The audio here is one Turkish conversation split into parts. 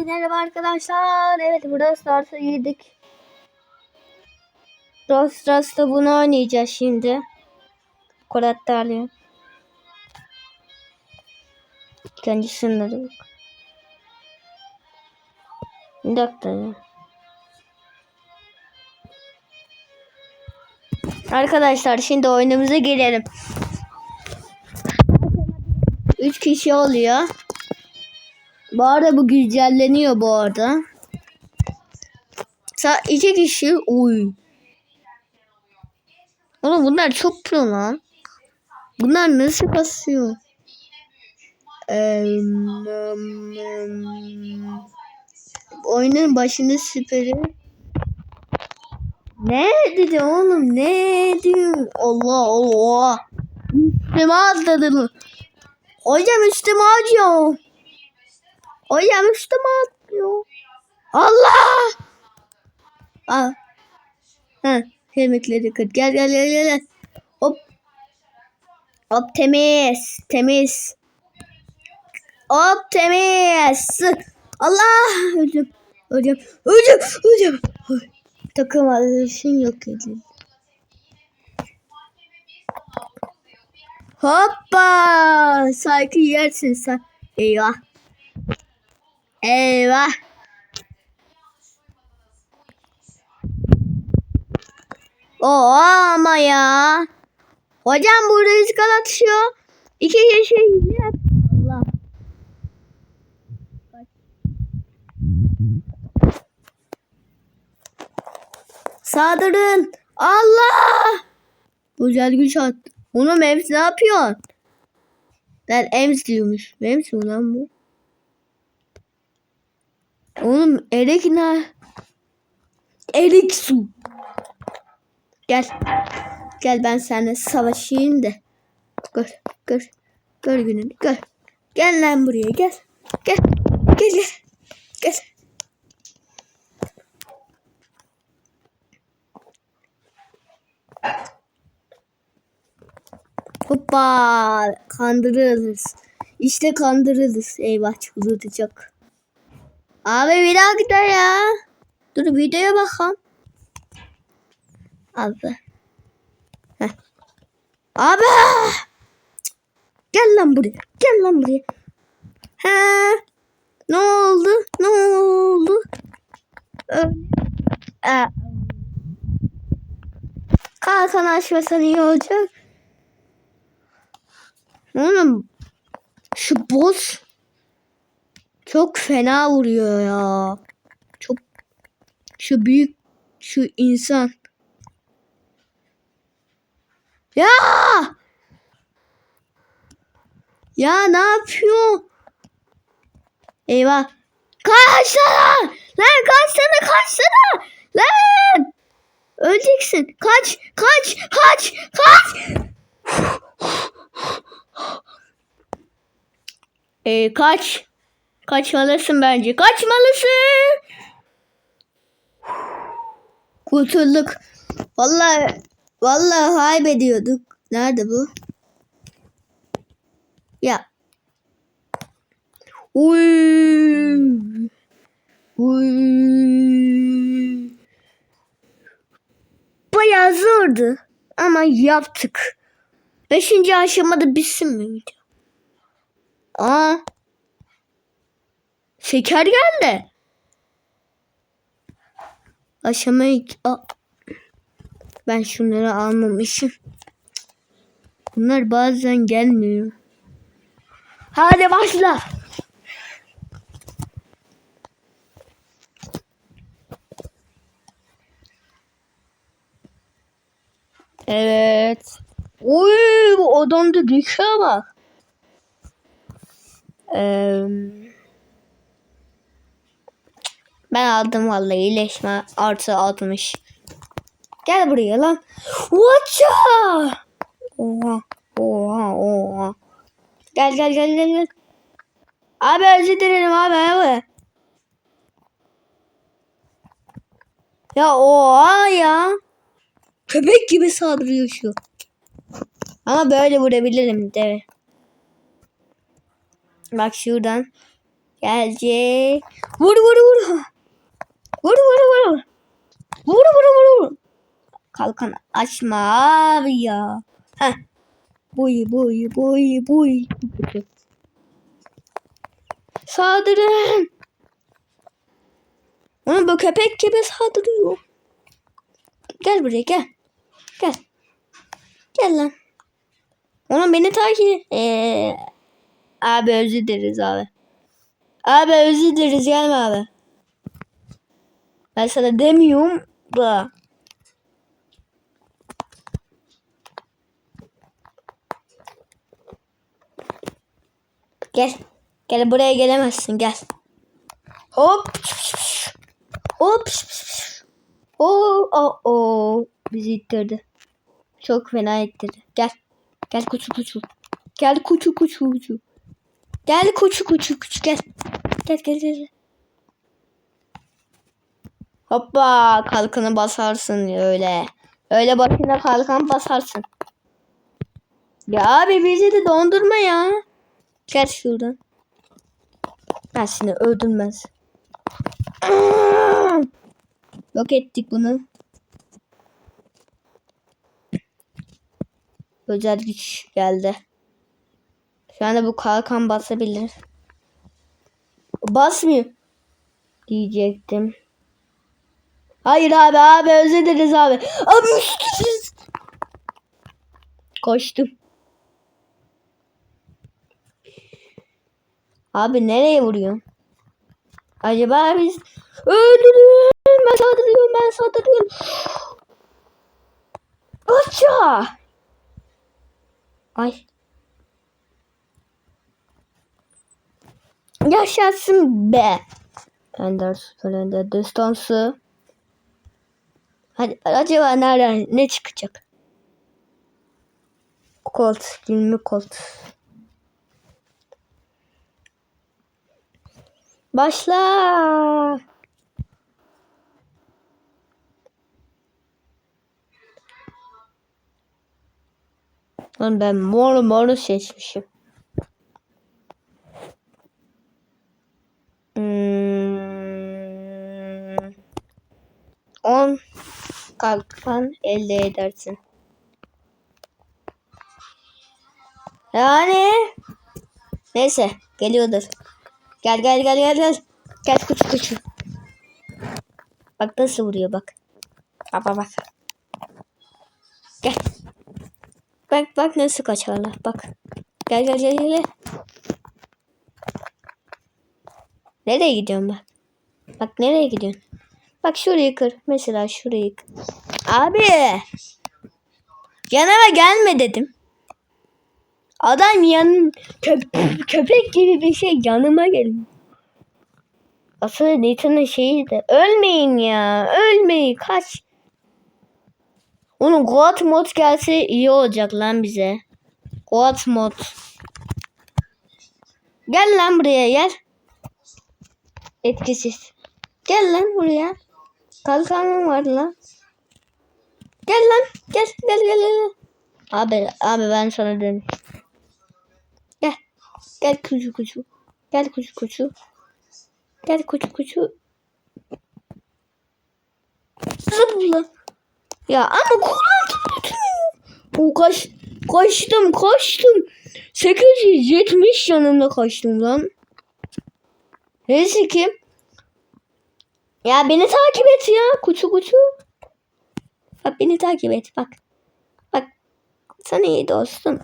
Hepinize merhaba arkadaşlar. Evet burada Stars'a girdik. Brawl Stars'ta bunu oynayacağız şimdi. Karakterli. Kendi sınırı bak. Bir dakika ya. Arkadaşlar şimdi oyunumuza girelim. 3 kişi oluyor. Bu arada bu güncelleniyor bu arada. Sa iki kişi uy. Oğlum bunlar çok pro lan. Bunlar nasıl basıyor? Em. Oyunun başında süperi. Ne dedi oğlum? Ne diyor? Allah Allah. Üstüme atladı. Hocam üstüme acıyor. Hocam üstüme atlıyor. Allah! Aa. Ha, kemikleri kır. Gel gel gel gel. Hop. Hop temiz. Temiz. Hop temiz. Allah! Öldüm. Öldüm. Öldüm. Öldüm. Takım arkadaşın yok edin. Hoppa! Saygı yersin sen. Eyvah. Eyvah. Oo ama ya. Hocam bu rüzgar atışıyor. İki kişi yap. Allah. Saldırın. Allah. Güzel güç at. Oğlum Ems ne yapıyorsun? Ben Ems diyormuş. Ems mi lan bu? Oğlum erik ne? Erik su. Gel. Gel ben seninle savaşayım da. Gör. Gör. Gör gününü. Gör. Gel lan buraya gel. Gel. Gel gel. Gel. Hoppa. Kandırırız. İşte kandırırız. Eyvah çıldıracak. Abi bir dakika ya. Dur videoya bakalım. Abi. Heh. Abi. Cık. Gel lan buraya. Gel lan buraya. He. Ne oldu? Ne oldu? Ee, Kalkan açmasan iyi olacak. Oğlum şu boss çok fena vuruyor ya. Çok şu büyük şu insan. Ya! Ya ne yapıyor? Eyvah. Kaçsana! Lan kaçsana kaçsana! Lan! Öleceksin. Kaç! Kaç! Kaç! Kaç! Ee, kaç. Kaçmalısın bence. Kaçmalısın. Kurtulduk. Vallahi vallahi kaybediyorduk. Nerede bu? Ya. Uy. Uy. Bayağı zordu. Ama yaptık. Beşinci aşamada bitsin mi video? Aa. Şeker geldi. Aşama. Aa. Ben şunları almamışım. Bunlar bazen gelmiyor. Hadi başla. Evet. Uy bu odamda dışa bak. Eee ben aldım vallahi iyileşme artı 60. Gel buraya lan. Watcha! Oha. Oha oha. Gel gel gel gel gel. Abi özür dilerim abi abi. Ya oha ya. Köpek gibi saldırıyor şu. Ama böyle vurabilirim de. Bak şuradan. Gelecek. Vur vur vur. Vur vur vur. Vur vur vur. Kalkan açma abi ya. Heh. Buy buy buy buy. Saldırın. Oğlum bu köpek gibi saldırıyor. Gel buraya gel. Gel. Gel lan. Oğlum beni takip. Ee, abi özür dileriz abi. Abi özür dileriz gelme abi. Ben sana demiyorum da. Gel. Gel buraya gelemezsin gel. Hop. Hop. Oo, o o bizi ittirdi. Çok fena ittirdi. Gel. Gel kuçu kuçu. Gel kuçu kuçu kuçu. Gel kuçu kuçu kuçu gel. Gel gel gel. Hoppa kalkanı basarsın öyle. Öyle başına kalkan basarsın. Ya abi bizi de dondurma ya. Gel şuradan. Ben seni öldürmez. Yok ettik bunu. Özel güç geldi. Şu anda bu kalkan basabilir. Basmıyor. Diyecektim. Hayır abi abi özür dileriz abi. Abi üstünüz. Koştum. Abi nereye vuruyorsun? Acaba biz öldürüyorum. Ben saldırıyorum ben saldırıyorum. Aça. Ay. Yaşasın be. Ender Süper Ender destansı. Hadi acaba nereden ne çıkacak? Colt, 20 Colt. Başla. Lan ben mor moru seçmişim. Kalkan elde edersin. Yani neyse geliyordur. Gel gel gel gel gel. Gel kuçu kuçu. Bak nasıl vuruyor bak. Bak bak bak. Gel. Bak bak nasıl kaçarlar bak. Gel gel gel gel. Nereye gidiyorsun bak. Bak nereye gidiyorsun. Bak şurayı kır. Mesela şurayı kır. Abi. Yanıma gelme dedim. Adam yan köp köpek gibi bir şey yanıma geliyor. Aslında Nathan'ın şeyi de ölmeyin ya. Ölmeyin kaç. Onun God mod gelse iyi olacak lan bize. God mod. Gel lan buraya gel. Etkisiz. Gel lan buraya. Kalkanım var lan. Gel lan. Gel gel gel gel. Abi abi ben sana dön. Gel. Gel kucu kucu. Gel kucu kucu. Gel kucu kucu. Zıpla. Ya ama kulağım O kaç kaçtım kaçtım. 870 yanımda kaçtım lan. Neyse ki. Ya beni takip et ya. Kuçu kuçu. Bak beni takip et bak. Bak. Sen iyi dostum.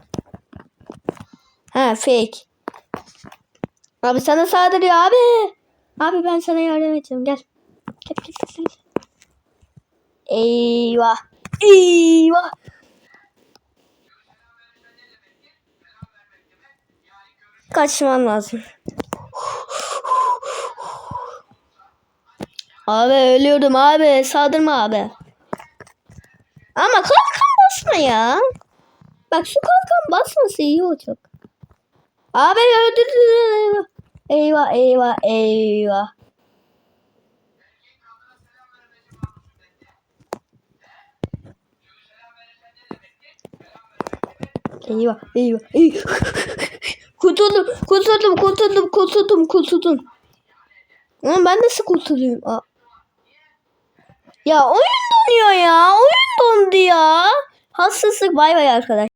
Ha fake. Abi sana saldırıyor abi. Abi ben sana yardım edeceğim gel. Gel gel gel. gel. Eyvah. Eyvah. Kaçmam lazım. Abi ölüyordum abi. Saldırma abi. Ama kalkan basma ya. Bak şu kalkan basması iyi olacak. Abi öldürdü. Eyvah eyvah eyvah. Eyvah eyvah eyvah. Kurtuldum, kurtuldum, kurtuldum, kurtuldum, kurtuldum. Ama ben nasıl kurtulayım? Aa. Ya oyun donuyor ya. Oyun dondu ya. Hassızlık bay bay arkadaş.